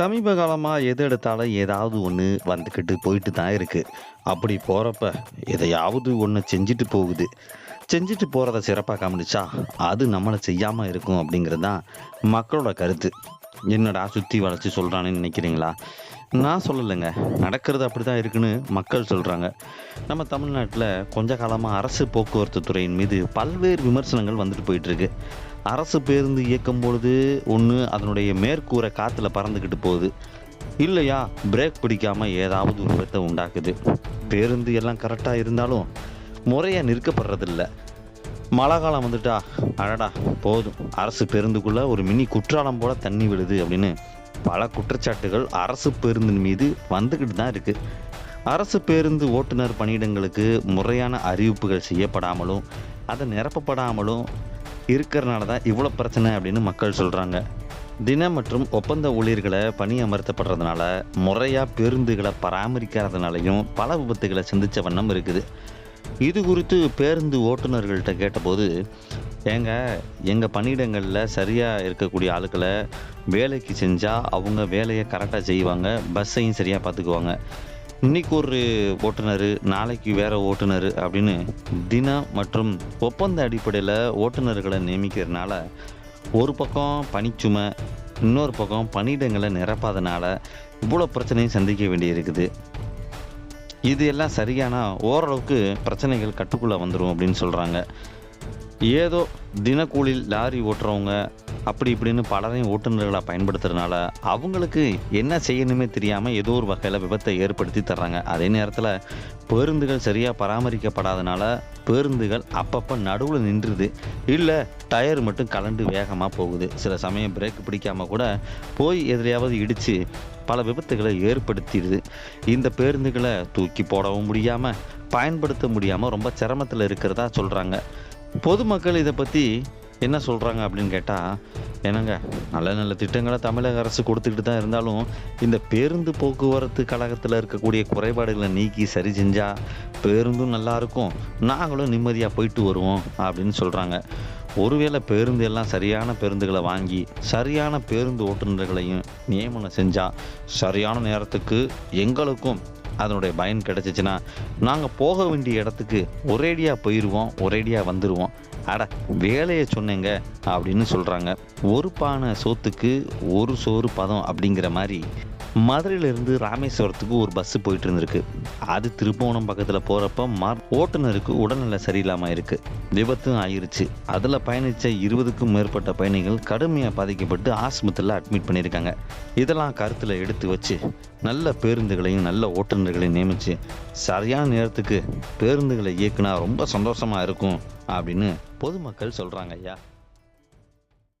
சமீப காலமாக எது எடுத்தாலும் ஏதாவது ஒன்று வந்துக்கிட்டு போயிட்டு தான் இருக்குது அப்படி போகிறப்ப எதையாவது ஒன்று செஞ்சுட்டு போகுது. செஞ்சுட்டு போகிறத சிறப்பாக காமிச்சா அது நம்மளை செய்யாமல் இருக்கும் அப்படிங்கிறது தான் மக்களோட கருத்து. என்னடா சுற்றி வளைச்சி சொல்கிறான்னு நினைக்கிறீங்களா? நான் சொல்லலைங்க. நடக்கிறது அப்படி தான் இருக்குன்னு மக்கள் சொல்கிறாங்க நம்ம தமிழ்நாட்டில் கொஞ்ச காலமாக அரசு போக்குவரத்து துறையின் மீது பல்வேறு விமர்சனங்கள் வந்துட்டு போயிட்டுருக்கு அரசு பேருந்து இயக்கும் பொழுது ஒன்று அதனுடைய மேற்கூரை காற்றுல பறந்துக்கிட்டு போகுது. இல்லையா? பிரேக் பிடிக்காமல் ஏதாவது ஒரு விபத்தை உண்டாக்குது. பேருந்து எல்லாம் கரெக்டாக இருந்தாலும் முறையாக நிற்கப்படுறதில்ல. மழை காலம் வந்துட்டா அடடா போதும். அரசு பேருந்துக்குள்ளே ஒரு மினி குற்றாலம் போல தண்ணி விழுது அப்படின்னு பல குற்றச்சாட்டுகள் அரசு பேருந்தின் மீது வந்துக்கிட்டு தான் இருக்குது அரசு பேருந்து ஓட்டுநர் பணியிடங்களுக்கு முறையான அறிவிப்புகள் செய்யப்படாமலும் அதை நிரப்பப்படாமலும் இருக்கிறனால தான் இவ்வளோ பிரச்சனை அப்படின்னு மக்கள் சொல்கிறாங்க தின மற்றும் ஒப்பந்த ஊழியர்களை பணி அமர்த்தப்படுறதுனால முறையாக பேருந்துகளை பராமரிக்காததுனாலையும் பல விபத்துகளை சந்தித்த வண்ணம் இருக்குது. இது குறித்து பேருந்து ஓட்டுநர்கள்ட்ட கேட்டபோது ஏங்க எங்கள் பணியிடங்களில் சரியாக இருக்கக்கூடிய ஆளுக்களை வேலைக்கு செஞ்சால் அவங்க வேலையை கரெக்டாக செய்வாங்க பஸ்ஸையும் சரியாக பார்த்துக்குவாங்க. இன்னைக்கு ஒரு ஓட்டுநர் நாளைக்கு வேற ஓட்டுநர் அப்படின்னு தினம் மற்றும் ஒப்பந்த அடிப்படையில் ஓட்டுநர்களை நியமிக்கிறதுனால ஒரு பக்கம் பணிச்சுமை இன்னொரு பக்கம் பணியிடங்களை நிரப்பாதனால இவ்வளோ பிரச்சனையும் சந்திக்க வேண்டியிருக்குது. இது எல்லாம் சரியானா ஓரளவுக்கு பிரச்சனைகள் கட்டுக்குள்ளே வந்துடும் அப்படின்னு சொல்கிறாங்க ஏதோ தினக்கூலில் லாரி ஓட்டுறவங்க அப்படி இப்படின்னு பலரையும் ஓட்டுநர்களாக பயன்படுத்துறதுனால அவங்களுக்கு என்ன செய்யணுமே தெரியாமல் ஏதோ ஒரு வகையில் விபத்தை ஏற்படுத்தி தர்றாங்க. அதே நேரத்தில் பேருந்துகள் சரியாக பராமரிக்கப்படாதனால பேருந்துகள் அப்பப்போ நடுவில் நின்றுது. இல்லை டயர் மட்டும் கலண்டு வேகமாக போகுது. சில சமயம் பிரேக் பிடிக்காமல் கூட போய் எதிலையாவது இடித்து பல விபத்துகளை ஏற்படுத்திடுது. இந்த பேருந்துகளை தூக்கி போடவும் முடியாமல் பயன்படுத்த முடியாமல் ரொம்ப சிரமத்தில் இருக்கிறதா சொல்கிறாங்க பொதுமக்கள் இதை பற்றி என்ன சொல்கிறாங்க அப்படின்னு கேட்டால் என்னங்க நல்ல நல்ல திட்டங்களை தமிழக அரசு கொடுத்துக்கிட்டு தான் இருந்தாலும் இந்த பேருந்து போக்குவரத்து கழகத்தில் இருக்கக்கூடிய குறைபாடுகளை நீக்கி சரி செஞ்சால் பேருந்தும் நல்லாயிருக்கும் நாங்களும் நிம்மதியாக போயிட்டு வருவோம் அப்படின்னு சொல்கிறாங்க ஒருவேளை பேருந்து எல்லாம் சரியான பேருந்துகளை வாங்கி சரியான பேருந்து ஓட்டுநர்களையும் நியமனம் செஞ்சால் சரியான நேரத்துக்கு எங்களுக்கும் அதனுடைய பயன் கிடச்சிச்சின்னா நாங்கள் போக வேண்டிய இடத்துக்கு ஒரேடியாக போயிடுவோம் ஒரேடியாக வந்துடுவோம் அட வேலையை சொன்னேங்க அப்படின்னு சொல்கிறாங்க ஒரு பானை சோத்துக்கு ஒரு சோறு பதம் அப்படிங்கிற மாதிரி மதுரையிலிருந்து ராமேஸ்வரத்துக்கு ஒரு பஸ்ஸு போயிட்டு இருந்திருக்கு. அது திருப்போணம் பக்கத்தில் போகிறப்ப மார் ஓட்டுநருக்கு உடல்நிலை சரியில்லாமல் இருக்குது விபத்தும் ஆயிருச்சு. அதில் பயணித்த இருபதுக்கும் மேற்பட்ட பயணிகள் கடுமையாக பாதிக்கப்பட்டு ஆஸ்பத்திரியில் அட்மிட் பண்ணியிருக்காங்க. இதெல்லாம் கருத்தில் எடுத்து வச்சு நல்ல பேருந்துகளையும் நல்ல ஓட்டுநர்களையும் நியமித்து சரியான நேரத்துக்கு பேருந்துகளை இயக்குனா ரொம்ப சந்தோஷமாக இருக்கும் அப்படின்னு பொதுமக்கள் சொல்கிறாங்க ஐயா.